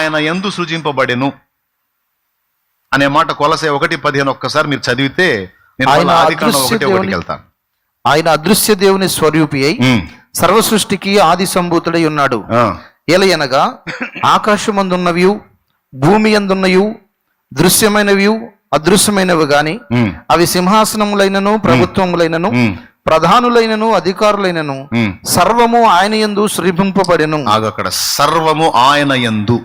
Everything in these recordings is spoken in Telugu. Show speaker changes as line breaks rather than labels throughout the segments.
ఆయన ఎందు సృజింపబడెను అనే మాట కొలసే ఒకటి పదిహేను ఒక్కసారి మీరు చదివితే నేను
ఆయన అదృశ్య
ఒకటి ఒకటికి
దేవుని-
వెళ్తాను.
ఆయన అదృశ్య దేవుని స్వరూపి అయి సర్వ సృష్టికి ఆది సంభూతుడై ఉన్నాడు.
ఆ,
ఏలయనగా ఆకాశమందున్నవి భూమి అందున్నయు దృశ్యమైనవి అదృశ్యమైనవి గాని అవి సింహాసనములైనను ప్రభుత్వములైనను ప్రధానులైనను అధికారులైనను. సర్వము ఆయన యందు సృజింపబడెను.
అక్కడ. సర్వము ఆయన ఆ,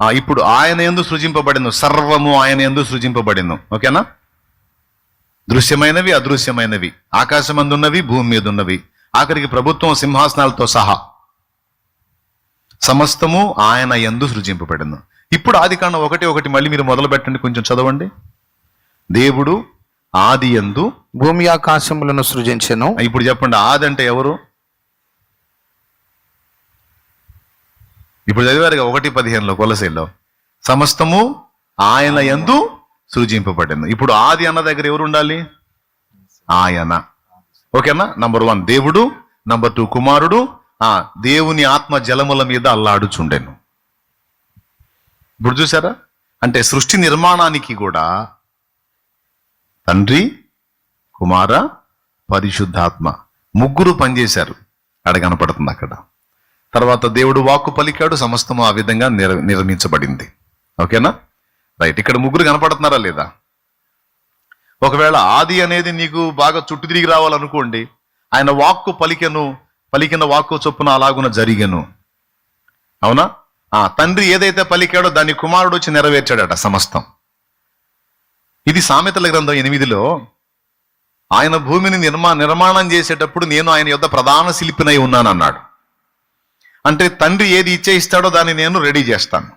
ఇప్పుడు ఆయన ఎందు సృజింపబడింది సర్వము ఆయన ఎందు సృజింపబడింది ఓకేనా? దృశ్యమైనవి అదృశ్యమైనవి. ఆకాశమందున్నవి భూమి మీద ఉన్నవి ఆఖరికి ప్రభుత్వం సింహాసనాలతో సహా సమస్తము ఆయన ఎందు సృజింపబడింది ఇప్పుడు ఆది కాండం ఒకటి ఒకటి మళ్ళీ మీరు మొదలు పెట్టండి కొంచెం చదవండి. దేవుడు ఆది ఎందు
భూమి ఆకాశములను సృజించెను.
ఇప్పుడు చెప్పండి ఆది అంటే ఎవరు? ఇప్పుడు చదివారు ఒకటి పదిహేనులో కొలసీలో సమస్తము ఆయన ఎందు సృజింపబడింది ఇప్పుడు ఆది అన్న దగ్గర ఎవరు ఉండాలి? ఆయన. ఓకేనా నంబర్ వన్ దేవుడు. నంబర్ టూ కుమారుడు. ఆ దేవుని ఆత్మ జలముల మీద అల్లాడుచుండెను. ఇప్పుడు చూసారా అంటే సృష్టి నిర్మాణానికి కూడా తండ్రి కుమార పరిశుద్ధాత్మ ముగ్గురు పనిచేశారు. అక్కడ కనపడుతుంది అక్కడ. తర్వాత దేవుడు వాక్కు పలికాడు సమస్తము ఆ విధంగా నిర్ నిర్మించబడింది. ఓకేనా? రైట్ ఇక్కడ ముగ్గురు కనపడుతున్నారా లేదా? ఒకవేళ ఆది అనేది నీకు బాగా చుట్టు తిరిగి రావాలనుకోండి ఆయన వాక్కు పలికెను పలికిన వాక్కు చొప్పున అలాగున జరిగెను. అవునా? ఆ తండ్రి ఏదైతే పలికాడో దాన్ని కుమారుడు వచ్చి నెరవేర్చాడట సమస్తం. ఇది సామెతల గ్రంథం ఎనిమిదిలో ఆయన భూమిని నిర్మా నిర్మాణం చేసేటప్పుడు నేను ఆయన యొక్క ప్రధాన శిల్పినై ఉన్నానన్నాడు. అంటే తండ్రి ఏది ఇచ్చే ఇస్తాడో దాన్ని నేను రెడీ చేస్తాను.